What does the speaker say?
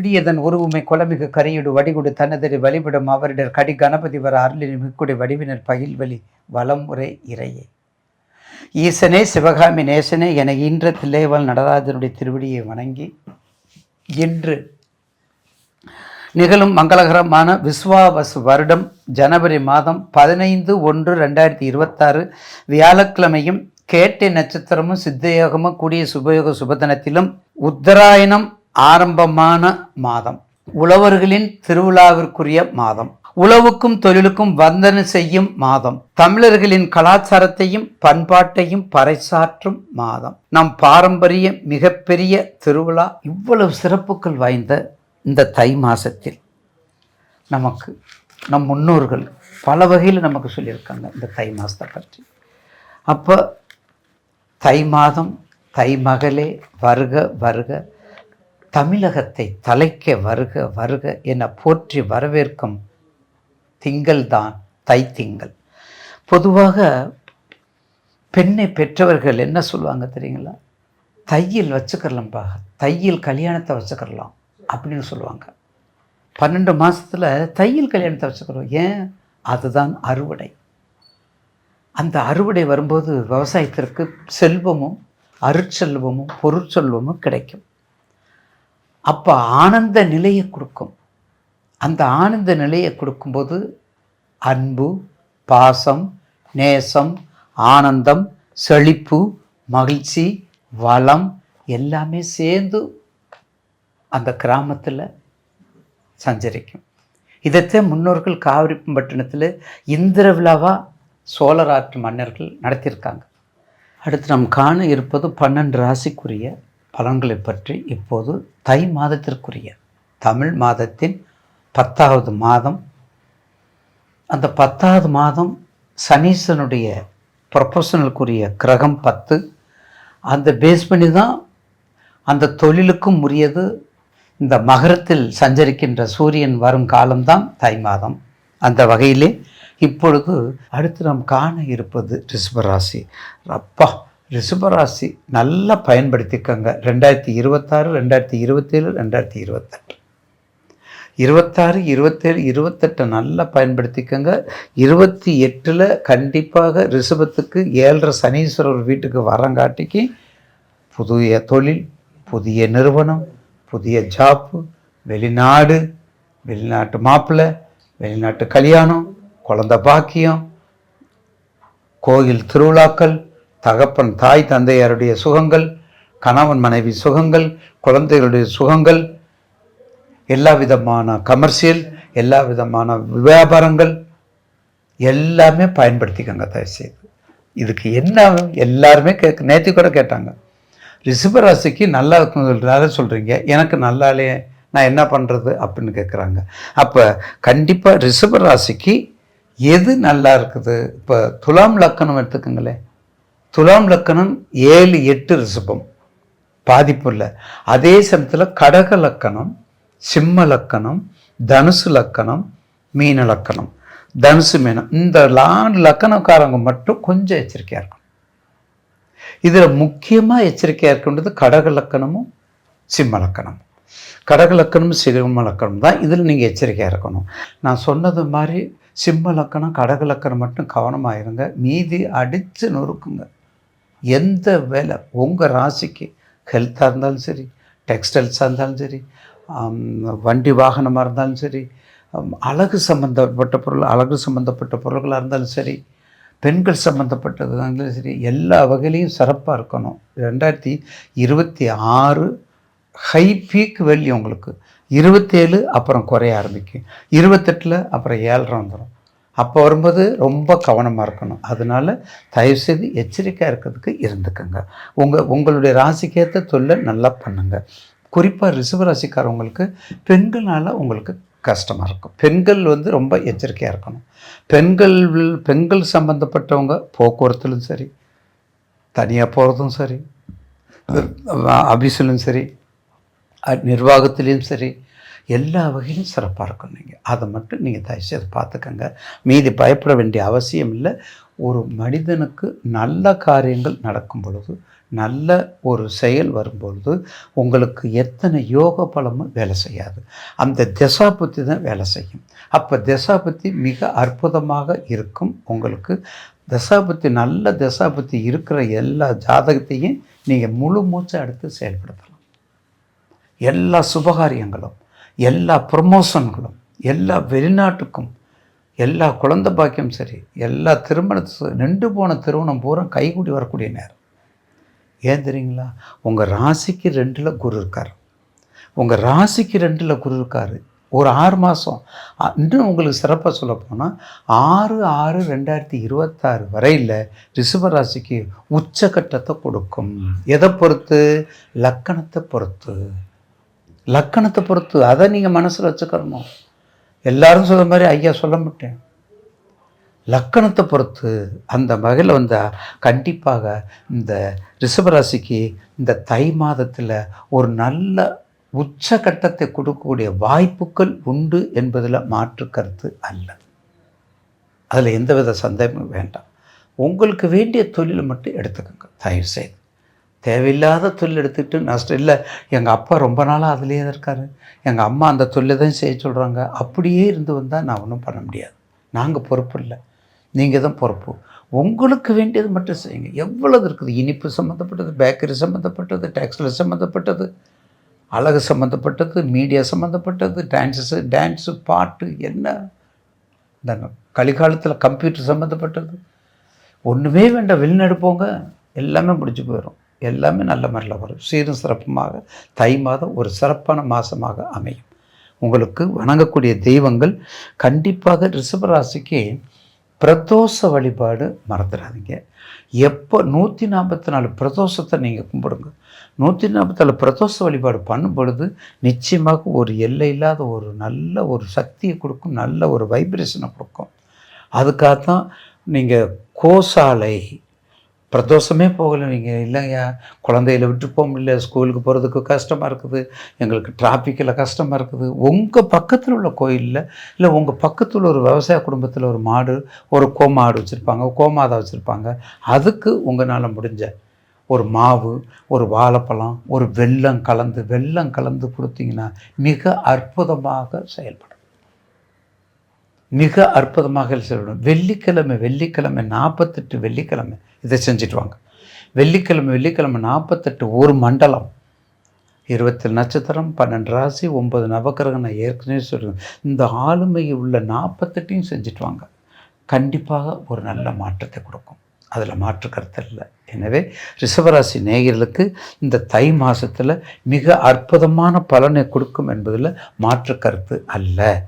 விடியதன் உருவுமை குலமிகு கரியுடு வடிகுடு தன்னதறி வழிபடும் அவரிடர் கடி கணபதி வர அருளின் மிக்குடி வடிவினர் பகில்வழி வலமுறை இறையே. ஈசனே சிவகாமி நேசனே என இன்ற தில்லைவாள் நடராஜனுடைய திருவடியை வணங்கி இன்று நிகழும் மங்களகரமான விஸ்வாவசு வருடம் ஜனவரி மாதம் பதினைந்து ஒன்று ரெண்டாயிரத்தி இருபத்தாறு வியாழக்கிழமையும் கேட்டை நட்சத்திரமும் சித்தயோகமும் கூடிய சுபயோக சுபதனத்திலும் உத்தராயணம் ஆரம்பமான மாதம். உழவர்களின் திருவிழாவிற்குரிய மாதம். உழவுக்கும் தொழிலுக்கும் வந்தனை செய்யும் மாதம். தமிழர்களின் கலாச்சாரத்தையும் பண்பாட்டையும் பறைசாற்றும் மாதம். நம் பாரம்பரிய மிகப்பெரிய திருவிழா இவ்வளவு சிறப்புகள் வாய்ந்த இந்த தை மாதத்தில் நமக்கு நம் முன்னோர்கள் பல வகையில் நமக்கு சொல்லியிருக்காங்க இந்த தை மாதத்தை பற்றி. அப்போ தை மாதம் தை மகளே வருக வருக தமிழகத்தை தலைக்க வருக வருக என போற்றி வரவேற்கும் திங்கள்தான் தை திங்கள். பொதுவாக பெண்ணை பெற்றவர்கள் என்ன சொல்லுவாங்க தெரியுங்களா? தையில் வச்சுக்கிறலாம்ப்பா தையில் கல்யாணத்தை வச்சுக்கிறலாம் அப்படின்னு சொல்லுவாங்க. பன்னெண்டு மாதத்தில் தையில் கல்யாணத்தை வச்சுக்கிறோம். ஏன்? அதுதான் அறுவடை. அந்த அறுவடை வரும்போது விவசாயத்திற்கு செல்வமும் அருட்செல்வமும் பொருட்செல்வமும் கிடைக்கும். அப்போ ஆனந்த நிலையை கொடுக்கும். அந்த ஆனந்த நிலையை கொடுக்கும்போது அன்பு பாசம் நேசம் ஆனந்தம் செழிப்பு மகிழ்ச்சி வளம் எல்லாமே சேர்ந்து அந்த கிராமத்தில் சஞ்சரிக்கும். இதைத்தான் முன்னோர்கள் காவிரிப்பட்டினத்தில் இந்திர விழாவாக சோழராற்று மன்னர்கள் நடத்தியிருக்காங்க. அடுத்து நாம் காண இருப்பது பன்னெண்டு ராசிக்குரிய பலன்களை பற்றி இப்போது தை மாதத்திற்குரிய தமிழ் மாதத்தின் பத்தாவது மாதம். அந்த பத்தாவது மாதம் சனீசனுடைய ப்ரொஃபஷனலுக்குரிய கிரகம் பத்து. அந்த பேஸ் பண்ணி தான் அந்த தொழிலுக்கும் உரியது. இந்த மகரத்தில் சஞ்சரிக்கின்ற சூரியன் வரும் காலம்தான் தை மாதம். அந்த வகையிலே இப்பொழுது அடுத்து நாம் காண இருப்பது ரிஷபராசி. அப்பா ரிஷபராசி நல்லா பயன்படுத்திக்கோங்க. ரெண்டாயிரத்தி இருபத்தாறு ரெண்டாயிரத்தி இருபத்தேழு ரெண்டாயிரத்தி இருபத்தெட்டு. இருபத்தாறு இருபத்தேழு இருபத்தெட்டை நல்லா பயன்படுத்திக்கோங்க. இருபத்தி எட்டில் கண்டிப்பாக ரிஷபத்துக்கு ஏழரை சனீஸ்வரர் வீட்டுக்கு வரங்காட்டிக்கு புதிய தொழில் புதிய நிறுவனம் புதிய ஜாப்பு வெளிநாடு வெளிநாட்டு மாப்பிள்ளை வெளிநாட்டு கல்யாணம் குழந்த பாக்கியம் கோயில் திருவிழாக்கள் தகப்பன் தாய் தந்தையாருடைய சுகங்கள் கணவன் மனைவி சுகங்கள் குழந்தைகளுடைய சுகங்கள் எல்லா விதமான கமர்ஷியல் எல்லா விதமான வியாபாரங்கள் எல்லாமே பயன்படுத்திக்கோங்க தயவுசெய்து. இதுக்கு என்ன எல்லாருமே கேட்க நேற்று கூட கேட்டாங்க. ரிஷபராசிக்கு நல்லா இருக்குங்கிறதால சொல்கிறீங்க எனக்கு நல்லாலே நான் என்ன பண்ணுறது அப்படின்னு கேட்குறாங்க அப்போ கண்டிப்பாக ரிஷபராசிக்கு எது நல்லா இருக்குது? இப்போ துலாம் லக்கணம் எடுத்துக்கோங்களேன். துலாம் லக்கணம் ஏழு எட்டு ரிஷபம். பாதிப்பு இல்லை அதே சமயத்தில் கடக லக்கணம் சிம்ம லக்கணம் தனுசு லக்கணம் மீன லக்கணம். தனுசு மீனம். இந்த லான் லக்கணக்காரங்க மட்டும் கொஞ்சம் எச்சரிக்கையாக இருக்கணும். இதில் முக்கியமாக எச்சரிக்கையாக இருக்கின்றது கடக லக்கணமும் சிம்ம லக்கணமும். கடக லக்கணமும் சிம்ம லக்கணம் தான் இதில் நீங்கள் எச்சரிக்கையாக இருக்கணும். நான் சொன்னது மாதிரி சிம்ம லக்கணம் கடக லக்கணம் மட்டும் கவனமாக இருங்க. மீதி அடித்து நொறுக்குங்க. எந்த வேலை உங்கள் ராசிக்கு ஹெல்த்தாக இருந்தாலும் சரி டெக்ஸ்டைல்ஸாக இருந்தாலும் சரி வண்டி வாகனமாக இருந்தாலும் சரி அழகு சம்மந்தப்பட்ட பொருள் அழகு சம்மந்தப்பட்ட பொருள்களாக இருந்தாலும் சரி பெண்கள் சம்மந்தப்பட்டதாக இருந்தாலும் சரி எல்லா வகையிலையும் சிறப்பாக இருக்கணும். ரெண்டாயிரத்தி இருபத்தி ஆறு ஹை பீக் வேல்யூ உங்களுக்கு. இருபத்தேழு அப்புறம் குறைய ஆரம்பிக்கும். இருபத்தெட்டில் அப்புறம் ஏழரை வந்துடும் அப்போ வரும்போது ரொம்ப கவனமாக இருக்கணும். அதனால தயவுசெய்து எச்சரிக்கையாக இருக்கிறதுக்கு இருந்துக்கோங்க. உங்கள் உங்களுடைய ராசிக்கேற்ற தொல்லை நல்லா பண்ணுங்க. குறிப்பாக ரிசர்வ் ராசிக்காரவங்களுக்கு பெண்களால் உங்களுக்கு கஷ்டமாக இருக்கும். பெண்கள் வந்து ரொம்ப எச்சரிக்கையாக இருக்கணும். பெண்கள் பெண்கள் சம்மந்தப்பட்டவங்க போக்குவரத்துலும் சரி தனியாக போகிறதும் சரி அபிசிலும் சரி நிர்வாகத்துலேயும் சரி எல்லா வகையிலும் சிறப்பாக இருக்கும் நீங்கள் அதை மட்டும் நீங்கள் தயவுசெய்து பார்த்துக்கோங்க. மீதி பயப்பட வேண்டிய அவசியம் இல்லை. ஒரு மனிதனுக்கு நல்ல காரியங்கள் நடக்கும் பொழுது நல்ல ஒரு செயல் வரும்பொழுது உங்களுக்கு எத்தனை யோக பலமும் வேலை செய்யாது. அந்த திசாபுத்தி தான் வேலை செய்யும். அப்போ திசாபுத்தி மிக அற்புதமாக இருக்கும் உங்களுக்கு. தசாபுத்தி நல்ல தசாபுத்தி இருக்கிற எல்லா ஜாதகத்தையும் நீங்கள் முழு மூச்சை எடுத்து செயல்படுத்தலாம். எல்லா சுபகாரியங்களும் எல்லா ப்ரமோஷன்களும் எல்லா வெளிநாட்டுக்கும் எல்லா குழந்தை பாக்கியம் சரி எல்லா திருமணத்து நின்று போன திருமணம் பூரா கைகூடி வரக்கூடிய நேரம். ஏன் தெரியுங்களா? உங்கள் ராசிக்கு ரெண்டில் குரு இருக்கார். உங்கள் ராசிக்கு ரெண்டில் குரு இருக்கார். ஒரு ஆறு மாதம் இன்னும் உங்களுக்கு சிறப்பாக சொல்ல போனால் ஆறு ஆறு ரெண்டாயிரத்தி இருபத்தாறு வரையில் ரிஷப ராசிக்கு உச்சக்கட்டத்தை கொடுக்கும் எதை பொறுத்து? லக்கணத்தை பொறுத்து. லக்கணத்தை பொறுத்து அதை நீங்கள் மனசில் வச்சுக்கணும் எல்லாரும் சொல்கிற மாதிரி ஐயா சொல்ல மாட்டேன். லக்கணத்தை பொறுத்து அந்த வகையில் வந்து கண்டிப்பாக இந்த ரிஷபராசிக்கு இந்த தை மாதத்தில் ஒரு நல்ல உச்சகட்டத்தை கொடுக்கக்கூடிய வாய்ப்புகள் உண்டு என்பதில் மாற்று கருத்து அல்ல. அதில் எந்தவித சந்தேகமும் வேண்டாம். உங்களுக்கு வேண்டிய தொழிலை மட்டும் எடுத்துக்கோங்க. தயவு செய்து தேவையில்லாத தொழில் எடுத்துக்கிட்டு நஷ்டம். இல்லை எங்கள் அப்பா ரொம்ப நாளாக அதுலேயே தான் இருக்காரு. எங்கள் அம்மா அந்த தொழிலை தான் செய்ய சொல்கிறாங்க அப்படியே இருந்து வந்தால் நான் ஒன்றும் பண்ண முடியாது. நாங்கள் பொறுப்பு இல்லை. நீங்கள் தான் பொறுப்பு. உங்களுக்கு வேண்டியது மட்டும் செய்யுங்க. எவ்வளவு இருக்குது? இனிப்பு சம்மந்தப்பட்டது பேக்கரி சம்மந்தப்பட்டது டெக்ஸ்டைல் சம்மந்தப்பட்டது அழகு சம்மந்தப்பட்டது மீடியா சம்மந்தப்பட்டது டான்ஸஸ் டான்ஸு பாட்டு என்ன? இந்த கலிகாலத்தில் கம்ப்யூட்டர் சம்மந்தப்பட்டது ஒன்றுமே வேண்டாம். வெளிநாடு போங்க. எல்லாமே முடிஞ்சு போயிடும் எல்லாமே நல்ல முறையில் வரும். சீரும் சிறப்புமாக தை மாதம் ஒரு சிறப்பான மாதமாக அமையும். உங்களுக்கு வணங்கக்கூடிய தெய்வங்கள் கண்டிப்பாக ரிஷபராசிக்கு பிரதோஷ வழிபாடு மறந்துடாதீங்க. எப்போ நூற்றி நாற்பத்தி நாலு பிரதோஷத்தை நீங்கள் கும்பிடுங்க. நூற்றி நாற்பத்தி நாலு பிரதோஷ வழிபாடு பண்ணும் பொழுது நிச்சயமாக ஒரு எல்லை இல்லாத ஒரு நல்ல ஒரு சக்தியை கொடுக்கும் நல்ல ஒரு வைப்ரேஷனை கொடுக்கும். அதுக்காக தான் நீங்கள் கோசாலை பிரதோஷமே போகலை. நீங்கள் இல்லைங்க. குழந்தையில விட்டு போக முடியல ஸ்கூலுக்கு போகிறதுக்கு கஷ்டமாக இருக்குது. எங்களுக்கு டிராஃபிக்கில் கஷ்டமாக இருக்குது. உங்கள் பக்கத்தில் உள்ள கோயிலில் இல்லை உங்கள் பக்கத்தில் ஒரு விவசாய குடும்பத்தில் ஒரு மாடு ஒரு கோமாடு வச்சுருப்பாங்க கோமாதா வச்சுருப்பாங்க. அதுக்கு உங்களால் முடிஞ்ச ஒரு மாவு ஒரு வாழைப்பழம் ஒரு வெள்ளம் கலந்து வெள்ளம் கலந்து கொடுத்தீங்கன்னா மிக அற்புதமாக செயல்படும். மிக அற்புதமாக செயல்படும். வெள்ளிக்கிழமை வெள்ளிக்கிழமை நாற்பத்தெட்டு வெள்ளிக்கிழமை இதை செஞ்சுட்டு வாங்க. வெள்ளிக்கிழமை வெள்ளிக்கிழமை நாற்பத்தெட்டு ஒரு மண்டலம். இருபத்தி நட்சத்திரம் பன்னெண்டு ராசி ஒம்பது நவக்கிரகம் நான் ஏற்கனவே சொல்கிறேன் இந்த ஆளுமை உள்ள நாற்பத்தெட்டையும் செஞ்சுட்டு வாங்க. கண்டிப்பாக ஒரு நல்ல மாற்றத்தை கொடுக்கும். அதில் மாற்று கருத்து இல்லை. எனவே ரிஷபராசி நேயர்களுக்கு இந்த தை மாதத்தில் மிக அற்புதமான பலனை கொடுக்கும் என்பதில் மாற்று கருத்து அல்ல.